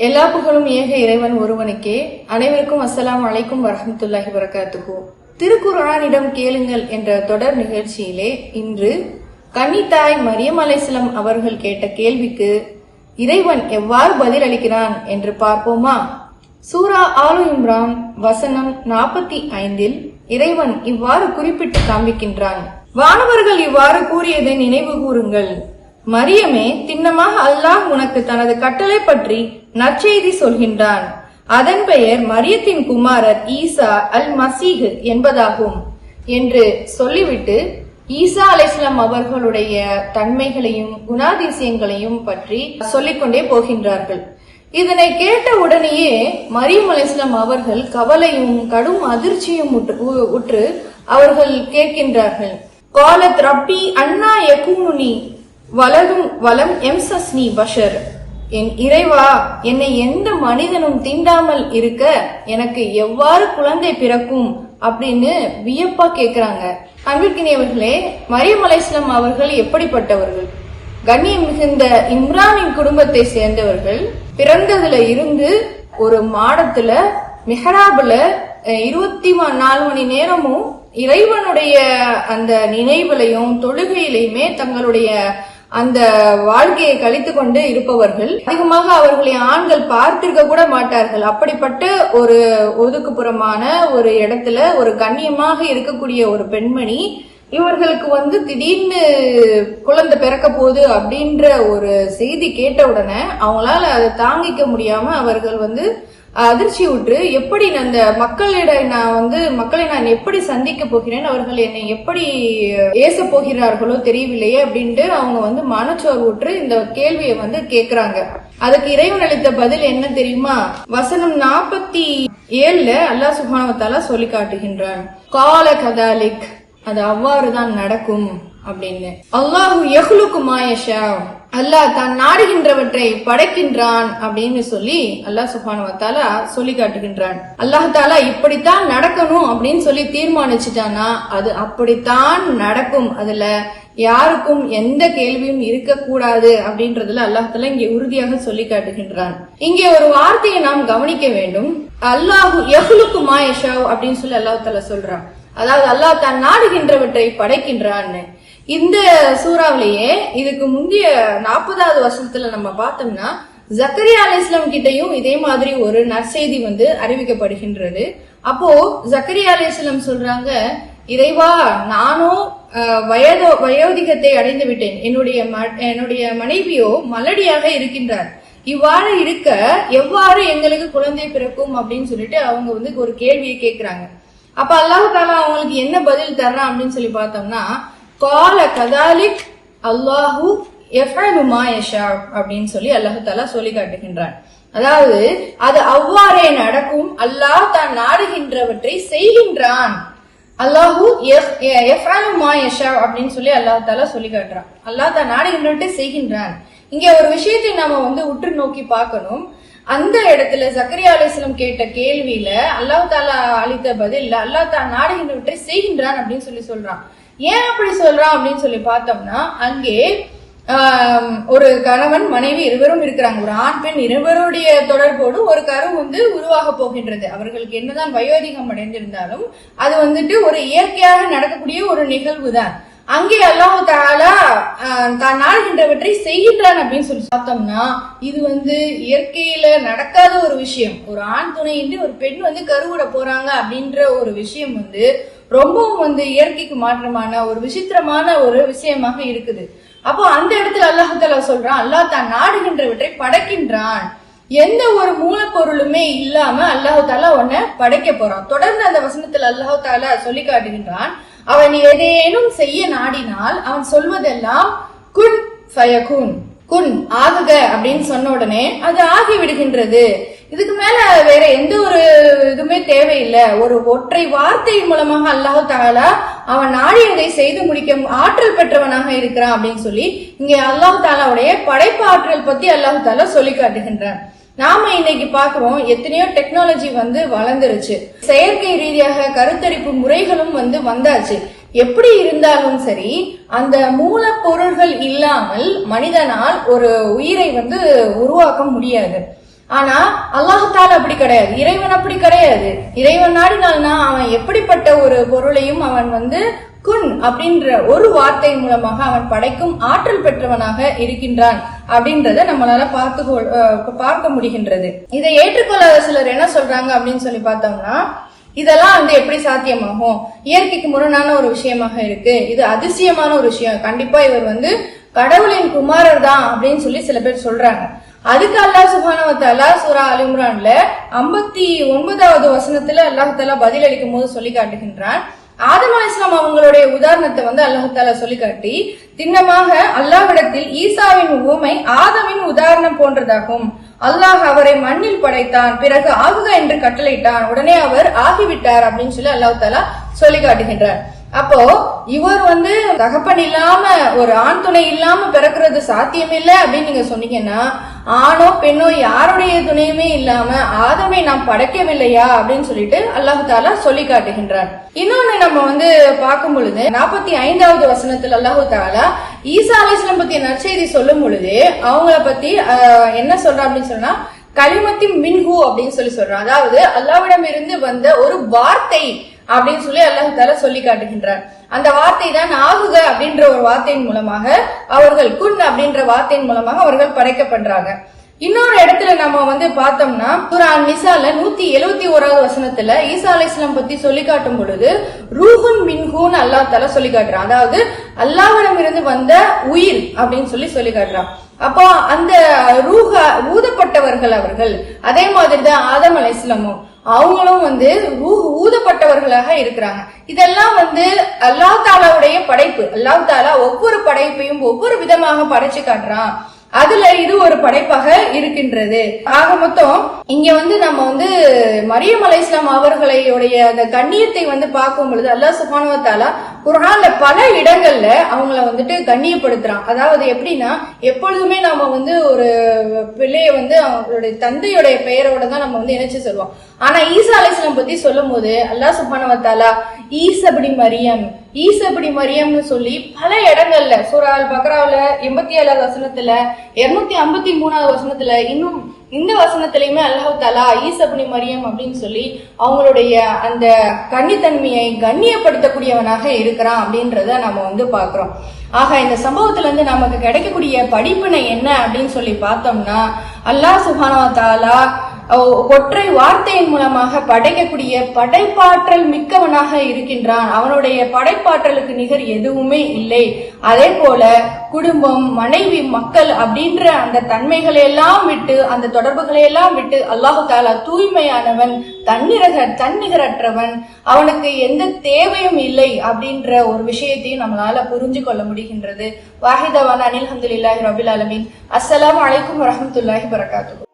எல்லா புகழும் ஏக இறைவன் ஒருவனுக்கே. அனைவருக்கும் அஸ்லாம் அலைக்கும் வரமத்துல்லாஹி வரகாத்துஹு திருக்குர்ஆனிடம் கேளுங்கள் என்ற தொடர் நிகழ்ச்சியிலே இன்று கன்னித்தாய் மரியம் அலைசலம் அவர்கள் கேட்ட கேள்விக்கு இறைவன் எவ்வாறு பதில் அளிக்கிறான் என்று பார்ப்போமா? சூரா ஆலு இம்ரான் வசனம் நாற்பத்தி ஐந்தில் இறைவன் இவ்வாறு குறிப்பிட்டு காண்பிக்கின்றான். வானவர்கள் இவ்வாறு கூறியதை நினைவு கூறுங்கள். மரியமே திண்ணமாக அல்லாஹ் உனக்கு தனது கட்டளை பற்றி நற்செய்தி சொல்கின்றான். அதன் பெயர் மரியத்தின் குமாரர் ஈசா அல் மசீஹ் என்பதாகும் என்று சொல்லிவிட்டு ஈசா அலைஸ்லாம் அவர்களுடைய தன்மைகளையும் குணாதிசயங்களையும் பற்றி சொல்லிக்கொண்டே போகின்றார்கள். இதனை கேட்ட உடனேயே மரியம் அலைஸ்லாம் அவர்கள் கவலையும் கடும் அதிர்ச்சியும் உற்று- உ- உற்று அவர்கள் கேட்கின்றார்கள். காலத் ரப்பி அண்ணா யகூனுனி வலதும் வலம் எம்சஸ்னி பஷர். என் இறைவா என்னை எந்த மனிதனும் தீண்டாமல் இருக்க எனக்கு எவ்வாறு குழந்தை பிறக்கும் அப்படின்னு வியப்பா கேக்குறாங்க. அன்பிற்கினியவர்களே மரியம் அலைஸ்லாம் அவர்கள் எப்படிப்பட்டவர்கள்? கண்ணியம் மிகுந்த இம்ரானின் குடும்பத்தை சேர்ந்தவர்கள். பிறந்ததுல இருந்து ஒரு மாடத்துல மெஹராபுல இருபத்தி நாலு மணி நேரமும் இறைவனுடைய அந்த நினைவுலையும் தொழுகையிலையுமே தங்களுடைய அந்த வாழ்க்கையை கழித்து கொண்டு இருப்பவர்கள். அதிகமாக அவர்களை ஆண்கள் பார்த்திருக்க கூட மாட்டார்கள். அப்படிப்பட்ட ஒரு ஒதுக்குப்புறமான ஒரு இடத்துல ஒரு கண்ணியமாக இருக்கக்கூடிய ஒரு பெண்மணி இவர்களுக்கு வந்து திடீர்னு குழந்தை பிறக்க போகுது அப்படின்ற ஒரு செய்தி கேட்ட உடனே அவங்களால அதை தாங்கிக்க முடியாம அவர்கள் வந்து அதிர்ச்சி உற்று எப்படி அந்த மக்களிட நான் வந்து மக்களை நான் எப்படி சந்திக்க போகிறேன் அவர்கள் என்னை எப்படி ஏச போகிறார்களோ தெரியவில்லையே அப்படின்ட்டு அவங்க வந்து மனச்சோர்வுற்று இந்த கேள்வியை வந்து கேக்குறாங்க. அதுக்கு இறைவன் அளித்த பதில் என்ன தெரியுமா? வசனம் நாற்பத்தி ஏழுல அல்லாஹ் சுபானவத்தாலா சொல்லி காட்டுகின்றான். கால கதாலிக் அது அவ்வாறுதான் நடக்கும் அப்படின்னு. அல்லாஹு எஹ்லுக்கு மாயஷா அல்லாஹ் தான் நாடுகின்றவற்றை படைக்கின்றான் அப்படின்னு சொல்லி அல்லாஹ் சுபானுவத்தாலா சொல்லி காட்டுகின்றான். அல்லாஹ் தாலா இப்படித்தான் நடக்கணும் அப்படின்னு சொல்லி தீர்மானிச்சுட்டானா அது அப்படித்தான் நடக்கும். அதுல யாருக்கும் எந்த கேள்வியும் இருக்கக்கூடாது அப்படின்றதுல அல்லாஹால இங்கே உறுதியாக சொல்லி காட்டுகின்றான். இங்கே ஒரு வார்த்தையை நாம் கவனிக்க வேண்டும். அல்லாஹு யஹ்லுக்கு மாயஷாவ் அப்படின்னு சொல்லி அல்லாஹ் சொல்றான். அதாவது அல்லாஹ் தான் நாடுகின்றவற்றை படைக்கின்றான்னு. இந்த சூறாவிலேயே இதுக்கு முந்தைய நாற்பதாவது வருஷத்துல நம்ம பார்த்தோம்னா ஜக்கரியா அலி இஸ்லாம் கிட்டையும் இதே மாதிரி ஒரு நற்செய்தி வந்து அறிவிக்கப்படுகின்றது. அப்போ ஜக்கரியா அலி இஸ்லாம் சொல்றாங்க இறைவா நானும் வயதோ வயோதிகத்தை அடைந்து விட்டேன். என்னுடைய ம- என்னுடைய மனைவியோ மலடியாக இருக்கின்றார். இவ்வாறு இருக்க எவ்வாறு எங்களுக்கு குழந்தை பிறக்கும் அப்படின்னு சொல்லிட்டு அவங்க வந்து ஒரு கேள்வியை கேட்கிறாங்க அப்ப அல்லாஹ் தாலா அவங்களுக்கு என்ன பதில் தர்றான் அப்படின்னு சொல்லி பார்த்தோம்னா கால கதாலிக் அல்லாஹு எஃபலு யஷா அப்படின்னு சொல்லி அல்லாஹு தாலா சொல்லி காட்டுகின்றான். அதாவது அது அவ்வாறே நடக்கும். அல்லாஹ் தான் நாடுகின்றவற்றை செய்கின்றான். அல்லாஹு எஃபலு யஷா அப்படின்னு சொல்லி அல்லாஹ் தாலா சொல்லி காட்டுறான். அல்லாஹ் தான் நாடுகின்றவற்றை செய்கின்றான். இங்க ஒரு விஷயத்தை நாம வந்து உற்று நோக்கி பார்க்கணும். அந்த இடத்துல சக்கரியா அலிஸ்லம் கேட்ட கேள்வியில அல்லாஹ் தாலா அளித்த பதில் அல்லாஹ் தான் நாடுகின்றவற்றை செய்கின்றான் அப்படின்னு சொல்லி சொல்றான். ஏன் அப்படி சொல்றான் அப்படின்னு சொல்லி பார்த்தோம்னா அங்கே ஒரு கணவன் மனைவி இருவரும் இருக்கிறாங்க. ஒரு ஆண் பெண் இருவருடைய தொடர்போடு ஒரு கரு வந்து உருவாக போகின்றது. அவர்களுக்கு என்னதான் வயோதிகம் அடைந்திருந்தாலும் அது வந்துட்டு ஒரு இயற்கையாக நடக்கக்கூடிய ஒரு நிகழ்வு தான் அங்கே அல்லாஹ் தாலா தான் நாடுகின்றவற்றை செய்கின்றான் அப்படின்னு சொல்லி பார்த்தோம்னா இது வந்து இயற்கையில நடக்காத ஒரு விஷயம். ஒரு ஆண் துணையின்றி ஒரு பெண் வந்து கருவிட போறாங்க அப்படின்ற ஒரு விஷயம் வந்து ரொம்பவும் வந்து இயற்கைக்கு மாற்றமான ஒரு விசித்திரமான ஒரு விஷயமாக இருக்குது. அப்போ அந்த இடத்துல அல்லாஹ் தாலா சொல்றான் அல்லாஹ் தான் நாடுகின்றவற்றை படைக்கின்றான். எந்த ஒரு மூலப்பொருளுமே இல்லாம அல்லாஹு தாலா உன்னை படைக்க போறான். தொடர்ந்து அந்த வசனத்துல அல்லாஹு தாலா சொல்லி காட்டுகின்றான் அவன் ஏதேனும் செய்ய நாடினால் அவன் சொல்வதெல்லாம் குன் ஃபயகுன் குன் ஆகுக அப்படின்னு சொன்ன உடனே அது ஆகி விடுகின்றது இதுக்கு மேல வேற எந்த ஒரு இதுவுமே தேவையில்லை. ஒரு ஒற்றை வார்த்தை மூலமாக அல்லாஹ் தாலா அவன் நாடியதை செய்து முடிக்க ஆற்றல் பெற்றவனாக இருக்கிறான் அப்படின்னு சொல்லி இங்கே அல்லாஹு தாலாவுடைய படைப்பு ஆற்றல் பத்தி அல்லாஹு தாலா சொல்லி காட்டுகின்றான். நாம இன்னைக்கு பாக்குறோம் எத்தனையோ டெக்னாலஜி வந்து வளர்ந்துருச்சு. செயற்கை ரீதியாக கருத்தரிப்பு முறைகளும் வந்து வந்தாச்சு. எப்படி இருந்தாலும் சரி அந்த மூலப்பொருள்கள் இல்லாமல் மனிதனால் ஒரு உயிரை வந்து உருவாக்க முடியாது. ஆனா அல்லாஹால அப்படி கிடையாது. இறைவன் அப்படி கிடையாது. இறைவன் நாடினால்னா அவன் எப்படிப்பட்ட ஒரு பொருளையும் அவன் வந்து குன் அப்படின்ற ஒரு வார்த்தை மூலமாக அவன் படைக்கும் ஆற்றல் பெற்றவனாக இருக்கின்றான் அப்படின்றத நம்மளால பார்த்து பார்க்க முடிகின்றது. இதை ஏற்றுக்கொள்ளாத சிலர் என்ன சொல்றாங்க அப்படின்னு சொல்லி பார்த்தோம்னா இதெல்லாம் வந்து எப்படி சாத்தியமாகும்? இயற்கைக்கு முரணான ஒரு விஷயமாக இருக்கு. இது அதிசயமான ஒரு விஷயம். கண்டிப்பா இவர் வந்து கடவுளின் குமாரர் தான் அப்படின்னு சொல்லி சில பேர் சொல்றாங்க. அதுக்கு அல்லாஹ் சுப்ஹானஹு சூரா அலிம்ரான்ல ஐம்பத்தி ஒன்பதாவது வசனத்துல அல்லாஹ் பதில் அளிக்கும் போது சொல்லி காட்டுகின்றான். ஆதம் இஸ்லாம் அவங்களுடைய உதாரணத்தை வந்து அல்லாஹத்தாலா சொல்லி காட்டி திண்ணமாக அல்லாஹ்விடத்தில் ஈசாவின் உவமை ஆதமின் உதாரணம் போன்றதாகும். அல்லாஹ் அவரை மண்ணில் படைத்தான் பிறகு ஆகுக என்று கட்டளையிட்டான் உடனே அவர் ஆகிவிட்டார் அப்படின்னு சொல்லி அல்லாஹ் தாலா சொல்லி காட்டுகின்றார். அப்போ இவர் வந்து தகப்பன் இல்லாம ஒரு ஆண் துணை இல்லாம பிறக்கிறது சாத்தியமில்லை அப்படின்னு நீங்க சொன்னீங்கன்னா ஆணோ பெண்ணோ யாருடைய துணையுமே இல்லாம ஆதமை நாம் படைக்கவில்லையா அப்படின்னு சொல்லிட்டு அல்லாஹு தாலா சொல்லி காட்டுகின்றார் இன்னொன்னு நம்ம வந்து பார்க்கும் பொழுது நாற்பத்தி ஐந்தாவது வசனத்தில் அல்லாஹு தாலா ஈசா அலிஸ்லாம் பத்தி நற்செய்தி சொல்லும் பொழுது அவங்கள பத்தி என்ன சொல்றா அப்படின்னு சொன்னா கலிமத்தி மின்ஹு அப்படின்னு சொல்லி சொல்றான். அதாவது அல்லாவிடம் இருந்து வந்த ஒரு வார்த்தை அப்படின்னு சொல்லி அல்லாஹ் தாலா சொல்லி காட்டுகின்றார். அந்த வார்த்தை தான் ஆகுக அப்படின்ற ஒரு வார்த்தையின் மூலமாக அவர்கள் குன் அப்படின்ற வார்த்தையின் மூலமாக அவர்கள் படைக்கப்படுறாங்க. இன்னொரு இடத்துல நம்ம வந்து பார்த்தோம்னா குரான் நிசால நூத்தி எழுவத்தி ஓராவது வசனத்துல ஈசா அலைஹிஸ்ஸலாம் பத்தி சொல்லி காட்டும் பொழுது ரூஹுன் மின்ஹூன் அல்லாஹ் தால சொல்லி காட்டுறான். அதாவது அல்லாவிடம் இருந்து வந்த உயிர் அப்படின்னு சொல்லி சொல்லி காட்டுறான். அப்போ அந்த ரூஹ ஊதப்பட்டவர்கள் அவர்கள் அதே மாதிரி தான் ஆதம் அலைஹிஸ்ஸலாமும் அவங்களும் வந்து ஊதப்பட்டவர்களாக இருக்கிறாங்க. இதெல்லாம் வந்து அல்லாஹ் தாலாவுடைய படைப்பு. அல்லாஹ் தாலா ஒவ்வொரு படைப்பையும் ஒவ்வொரு விதமாக படைச்சு காட்டுறான். அதுல இது ஒரு படைப்பாக இருக்கின்றது. ஆக மொத்தம் இங்க வந்து நம்ம வந்து மரியம் அலை இஸ்லாம் அவர்களுடைய அந்த கண்ணியத்தை வந்து பார்க்கும் பொழுது அல்லாஹ் சுபானுவத்தாலா குரான்ல பல இடங்கள்ல அவங்கள வந்துட்டு கண்ணியப்படுத்துறான். அதாவது எப்படின்னா எப்பொழுதுமே நாம வந்து ஒரு பிள்ளைய வந்து அவங்களுடைய தந்தையுடைய பெயரோட தான் நம்ம வந்து இணைச்சு சொல்லுவோம். ஆனா ஈசா அலைஸ்லாம் பத்தி சொல்லும் போது அல்லா சுபானுவ ஈசபடி மரியம் ஈசபடி மரியம்னு சொல்லி பல இடங்கள்ல சூறால் பக்ராவில் எண்பத்தி ஏழாவது வசனத்துல இருநூத்தி ஐம்பத்தி மூணாவது வசனத்துல இன்னும் இந்த வசனத்திலையுமே அல்லாஹ் தாலா ஈசபடி மரியம் அப்படின்னு சொல்லி அவங்களுடைய அந்த கன்னித்தன்மையை கண்ணியப்படுத்தக்கூடியவனாக இருக்கிறான் அப்படின்றத நம்ம வந்து பார்க்குறோம். ஆக இந்த சம்பவத்துல இருந்து நமக்கு கிடைக்கக்கூடிய படிப்பினை என்ன அப்படின்னு சொல்லி பார்த்தோம்னா அல்லாஹ் சுஹானா தாலா ஒற்றை வார்த்தையின் மூலமாக படைக்கக்கூடிய படைப்பாற்றல் மிக்கவனாக இருக்கின்றான். அவனுடைய படைப்பாற்றலுக்கு நிகர் எதுவுமே இல்லை. அதே போல குடும்பம் மனைவி மக்கள் அப்படின்ற அந்த தன்மைகளை எல்லாம் விட்டு அந்த தொடர்புகளை எல்லாம் விட்டு அல்லாஹு தாலா தூய்மையானவன் தன்னிரக தன்னிகரற்றவன். அவனுக்கு எந்த தேவையும் இல்லை அப்படின்ற ஒரு விஷயத்தையும் நம்மளால புரிஞ்சு கொள்ள முடிகின்றது. வாஹிதவான அனில் அஹமதுல்லாஹி ரபில் அலமின் அஸ்லாம் வலைக்கம் வரமத்துல்லாஹி வரகாத்து